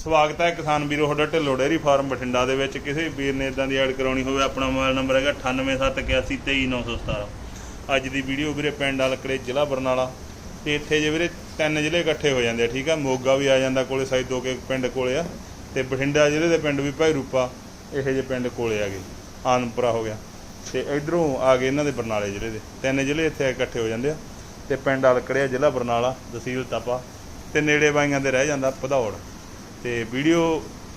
ਸਵਾਗਤ ਹੈ ਕਿਸਾਨ ਵੀਰੋ, ਤੁਹਾਡਾ ਢਿੱਲੋਂ ਡੇਅਰੀ ਫਾਰਮ ਬਠਿੰਡਾ ਦੇ ਵਿੱਚ। ਕਿਸੇ ਵੀਰ ਨੇ ਇਦਾਂ ਦੀ ਐਡ ਕਰਾਉਣੀ ਹੋਵੇ, ਆਪਣਾ ਮੋਬਾਈਲ ਨੰਬਰ ਹੈਗਾ 9871823917 ਅੱਜ ਦੀ ਵੀਡੀਓ ਵੀਰੇ ਪਿੰਡ ਅਲਕੜੇ ਜ਼ਿਲ੍ਹਾ ਬਰਨਾਲਾ। ਤੇ ਇੱਥੇ ਜੇ ਵੀਰੇ ਤਿੰਨ ਜ਼ਿਲ੍ਹੇ ਇਕੱਠੇ ਹੋ ਜਾਂਦੇ ਆ, ਠੀਕ ਆ? ਮੋਗਾ ਵੀ ਆ ਜਾਂਦਾ ਕੋਲੇ ਸਾਈਡ ਦੋ ਕੇ ਪਿੰਡ ਕੋਲੇ ਆ। ਤੇ ਬਠਿੰਡਾ ਜ਼ਿਲ੍ਹੇ ਦੇ ਪਿੰਡ ਵੀ ਭਾਈ ਰੂਪਾ, ਇਹੋ ਜਿਹੇ ਪਿੰਡ ਕੋਲੇ ਆ ਗਏ। ਆਨਪੁਰਾ ਹੋ ਗਿਆ। ਤੇ ਇਧਰੋਂ ਆ ਗਏ ਇਹਨਾਂ ਦੇ ਬਰਨਾਲੇ ਜ਼ਿਲ੍ਹੇ ਦੇ। ਤਿੰਨ ਜ਼ਿਲ੍ਹੇ ਇੱਥੇ ਇਕੱਠੇ ਹੋ ਜਾਂਦੇ ਆ। ਤੇ ਪਿੰਡ ਅਲਕੜਿਆ ਜ਼ਿਲ੍ਹਾ ਬਰਨਾਲਾ, ਤਹਿਸੀਲ ਤਪਾ। ਤੇ ਨੇੜੇ ਬਾਈਆਂ ਦੇ ਰਹਿ ਜਾਂਦਾ ਭਦੌੜ। ਤੇ ਵੀਡੀਓ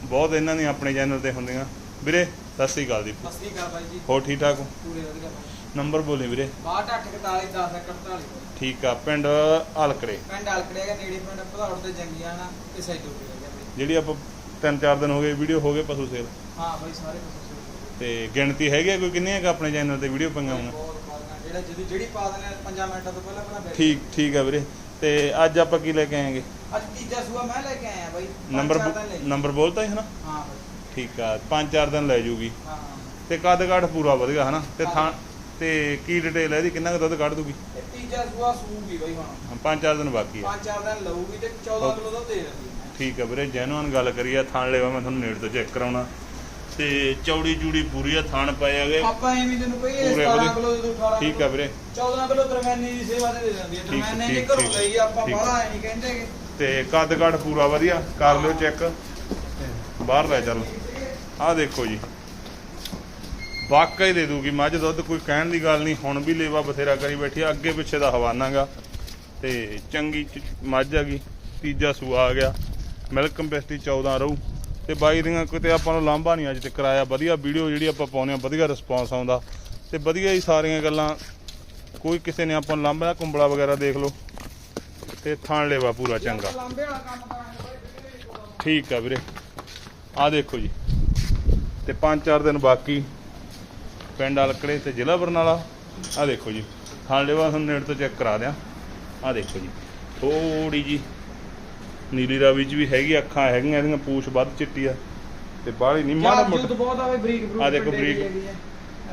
ਬਹੁਤ ਇਹਨਾਂ ਦੀਆਂ ਆਪਣੇ ਚੈਨਲ ਤੇ ਹੁੰਦੀਆਂ। ਵੀਰੇ ਸਤਿ ਸ੍ਰੀ ਅਕਾਲ ਜੀ। ਸਤਿ ਸ੍ਰੀ ਅਕਾਲ ਬਾਈ ਜੀ। ਹੋਰ ਠੀਕ ਠਾਕ ਹੋ? ਪੂਰੇ ਵਧੀਆ ਨੰਬਰ ਬੋਲੀ ਵੀਰੇ। 62411041 ਠੀਕ ਆ ਪਿੰਡ ਅਲਕੜੇ ਪਿੰਡ ਆਲਕੜੇ ਦੇ ਨੇੜੇ ਪਿੰਡ ਭਦੌੜ ਤੇ ਜੰਗੀਆਂ ਨਾ ਤੇ ਸਾਈਡੋ ਜਿਹੜੀ ਆਪਾਂ ਤਿੰਨ ਚਾਰ ਦਿਨ ਹੋ ਗਏ ਵੀਡੀਓ ਹੋ ਗਏ ਪਸ਼ੂ ਸੇਲ। ਹਾਂ ਬਾਈ ਸਾਰੇ ਕੁਝ ਤੇ ਗਿਣਤੀ ਹੈਗੀ ਆ ਕੋਈ ਕਿੰਨੀਆਂ ਕ ਆਪਣੇ ਚੈਨਲ ਤੇ ਵੀਡੀਓ ਪਾਲਣਾ ਜਿਹੜਾ ਜਿਹੜੀ ਪਾ ਦਿੰਦੇ 5 ਮਿੰਟਾਂ ਤੋਂ ਪਹਿਲਾਂ ਪਹਿਲਾਂ ਠੀਕ ਠੀਕ ਆ ਵੀਰੇ। ਤੇ ਅੱਜ ਆਪਾਂ ਕੀ ਲੈ ਕੇ ਆਏਗੇ? ਅੱਜ ਤੀਜਾ ਸੂਆ ਮੈਂ ਲੈ ਕੇ ਆਇਆ ਬਾਈ। ਨੰਬਰ। ਨੰਬਰ ਬੋਲਤਾ ਹੈ ਨਾ ਹਾਂ ਠੀਕ ਆ ਪੰਜ ਚਾਰ ਦਿਨ ਲੈ ਜੂਗੀ। ਹਾਂ। ਤੇ ਕੱਦ ਕਾਠ ਪੂਰਾ ਵਧੀਆ ਹਨਾ? ਤੇ ਥਾਂ। ਤੇ ਕੀ ਡਿਟੇਲ ਹੈ ਇਹਦੀ? ਕਿੰਨਾ ਕੁ ਦੁੱਧ ਕੱਢ ਦੂਗੀ? ਤੀਜਾ ਸੂਆ ਸੂਗੀ ਬਾਈ ਹੁਣ। ਹਾਂ, ਪੰਜ ਚਾਰ ਦਿਨ ਬਾਕੀ ਆ। ਪੰਜ ਚਾਰ ਦਿਨ ਲਊਗੀ ਤੇ 14 ਕਿਲੋ ਦੇ ਦਿੰਦੀ ਹੈ ਠੀਕ ਆ ਵੀਰੇ ਜੈਨੂਅਨ ਗੱਲ ਕਰੀਏ ਥਾਣ ਲੈਵਾ ਮੈਂ ਤੁਹਾਨੂੰ ਨੇੜ ਤੋਂ ਚੈੱਕ ਕਰਾਉਣਾ। ਤੇ ਚੌੜੀ ਚੂੜੀ ਪੂਰੀ ਆ ਥਾਣ ਪਏ ਹੈਗੇ। ਆਪਾਂ ਐਵੇਂ ਤੈਨੂੰ ਕਹੀ ਇਹ ਪੂਰੇ 17 ਵਧੀਆ। ਕਿਲੋ ਦੇ 18 ਠੀਕ ਆ ਵੀਰੇ। 14 ਕਿਲੋ ਦਰਮਿਆਨੀ ਦੀ ਸੇਵਾ ਦੇ ਦਿੰਦੀ ਹੈ। ਦਰਮਿਆਨੇ ਜੇ ਘਰੋਂ। ਗਈ ਆਪਾਂ। ਬਾਹਲਾ ਨਹੀਂ ਕਹਿੰਦੇ। ਤੇ ਕੱਦ ਕਾਠ ਪੂਰਾ ਵਧੀਆ ਕਰ ਲਿਓ ਚੈੱਕ। ਬਾਹਰ ਲੈ ਚੱਲ। ਆਹ ਦੇਖੋ ਜੀ। ਵਾਕਈ ਦੇ ਦੂਗੀ ਮੱਝ ਦੁੱਧ ਕੋਈ ਕਹਿਣ ਦੀ ਗੱਲ ਨਹੀਂ। ਹੁਣ ਵੀ ਲੇਵਾ ਬਥੇਰਾ ਕਰੀ ਬੈਠੀ ਆ। ਅੱਗੇ ਪਿੱਛੇ ਦਾ ਹਵਾਨਾਗਾ ਤੇ ਚੰਗੀ ਮੱਝ ਹੈਗੀ ਤੀਜਾ ਸੂਆ ਆ ਗਿਆ। ਮਿਲਕ ਕੰਪੈਸਟੀ 14 ਰਹੂ। ਤੇ ਬਾਈ ਦੀਆਂ ਕਿਤੇ ਆਪਾਂ ਨੂੰ ਲਾਂਭਾ ਨਹੀਂ ਅੱਜ ਤੱਕ ਕਰਾਇਆ ਵਧੀਆ ਵੀਡੀਓ ਜਿਹੜੀ ਆਪਾਂ ਪਾਉਂਦੇ ਆ ਵਧੀਆ ਰਿਸਪੌਂਸ ਆਉਂਦਾ। ਤੇ ਵਧੀਆ ਹੀ ਸਾਰੀਆਂ ਗੱਲਾਂ। ਕੋਈ ਕਿਸੇ ਨੇ ਆਪਾਂ ਨੂੰ ਲਾਂਭਾ ਕੁੰਬੜਾ ਵਗੈਰਾ ਦੇਖ ਲਓ। ਤੇ ਥਾਣ ਲੇਵਾ ਪੂਰਾ ਚੰਗਾ। ਠੀਕ ਆ ਵੀਰੇ। ਆ ਦੇਖੋ ਜੀ। ਤੇ 5-4 ਦਿਨ ਬਾਕੀ ਪਿੰਡ ਅਲਕੜੇ ਤੇ ਜ਼ਿਲ੍ਹਾ ਬਰਨਾਲਾ। ਆ ਦੇਖੋ ਜੀ। ਥਾਣ ਲੇਵਾ ਤੁਹਾਨੂੰ ਨੇੜ ਤੋਂ ਚੈੱਕ ਕਰਾ ਦਿਆਂ। ਆ ਦੇਖੋ ਜੀ। ਥੋੜੀ ਜੀ ਨੀਲੀ ਰਾਵੀ ਚ ਵੀ ਹੈਗੀ ਅੱਖਾਂ ਹੈਗੀਆਂ ਇਹਦੀਆਂ ਪੂਛ ਵੱਧ ਚਿੱਟੀ ਆ। ਤੇ ਬਾਹਲੀ ਨਹੀਂ ਮਾੜਾ ਯਾਰ ਜੂਤ ਮੋਟਾ ਬਹੁਤ ਆਵੇ ਬਰੀਕ ਬਰੂਕ ਆਹ ਦੇਖੋ ਬਰੀਕ।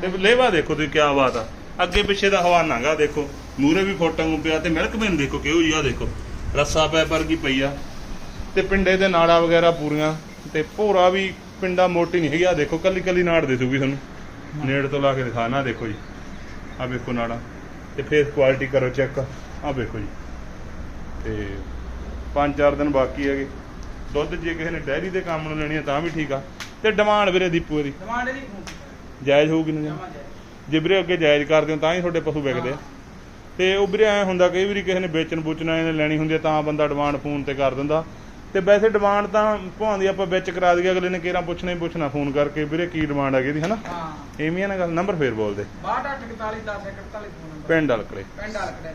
ਤੇ ਲੇਵਾ ਦੇਖੋ ਤੁਸੀਂ ਕਿਆ ਬਾਤ ਆ। ਅੱਗੇ ਪਿੱਛੇ ਦਾ ਹਵਾਨਾਗਾ ਦੇਖੋ ਮੂਰੇ ਵੀ ਫੋਟਾਂ ਨੂੰ ਪਿਆ ਤੇ ਮਿਲਕ ਮੈਨ ਦੇਖੋ ਕਿਹੋ ਜੀ ਆ ਦੇਖੋ। ਰੱਸਾ ਪੈ ਪਰ ਕੀ ਪਈ ਆ। ਤੇ ਪਿੰਡੇ ਦੇ ਨਾੜਾ ਵਗੈਰਾ ਪੂਰੀਆਂ ਤੇ ਭੋਰਾ ਵੀ ਪਿੰਡਾ ਮੋਟੀ ਨਹੀਂ ਹੈਗੀ ਆ ਦੇਖੋ ਕੱਲੀ ਕੱਲੀ ਨਾੜ ਦਿਸੂਗੀ ਤੁਹਾਨੂੰ। ਨੇੜ ਤੋਂ ਲਾ ਕੇ ਦਿਖਾਣਾ ਦੇਖੋ ਜੀ। ਆ ਵੇਖੋ ਨਾੜਾ। ਤੇ ਫੇਸ ਕੁਆਲਿਟੀ ਕਰੋ ਚੈੱਕ ਆ ਵੇਖੋ ਜੀ। ਤੇ ਪੰਜ ਚਾਰ ਦਿਨ ਬਾਕੀ ਹੈਗੇ। ਦੁੱਧ ਜੇ ਕਿਸੇ ਨੇ ਡੈਰੀ ਦੇ ਕੰਮ ਨੂੰ ਲੈਣੀ ਆ ਤਾਂ ਵੀ ਠੀਕ ਆ। ਤੇ ਡਿਮਾਂਡ ਵੀਰੇ ਦੀਪੂ ਦੀ ਡਿਮਾਂਡ ਇਹਦੀ ਜਾਇਜ਼ ਹੋਊਗੀ ਨਾ ਜੇ? ਵੀਰੇ ਅੱਗੇ ਜਾਇਜ਼ ਕਰਦੇ ਹੋ ਤਾਂ ਹੀ ਤੁਹਾਡੇ ਪਸ਼ੂ ਵਿਕਦੇ ਆ। ਤੇ ਉਹ ਵੀਰੇ ਐ ਹੁੰਦਾ ਕਈ ਵਾਰੀ ਕਿਸੇ ਨੇ ਵੇਚਣ ਬੁਚਣਾ ਇਹਨੇ ਲੈਣੀ ਹੁੰਦੀ ਆ ਤਾਂ ਬੰਦਾ ਡਿਮਾਂਡ ਫੋਨ ਤੇ ਕਰ ਦਿੰਦਾ। ਤੇ ਵੈਸੇ ਡਿਮਾਂਡ ਤਾਂ ਭਾਂਦੀ ਆਪਾਂ ਵਿੱਚ ਕਰਾ ਦਈਏ ਅਗਲੇ ਨੇ ਕਿਹੜਾ ਪੁੱਛਣਾ ਹੀ ਪੁੱਛਣਾ ਫੋਨ ਕਰਕੇ। ਵੀਰੇ ਕੀ ਡਿਮਾਂਡ ਹੈਗੀ ਦੀ ਹਨਾ? ਹਾਂ। ਐਵੇਂ ਹੀ ਆ ਨਾ ਗੱਲ। ਨੰਬਰ ਫੇਰ ਬੋਲਦੇ। 6241 10 41 ਫੋਨ ਨੰਬਰ। ਪਿੰਡ ਅਲਕੜੇ ਪਿੰਡ ਆਲਕੜੇ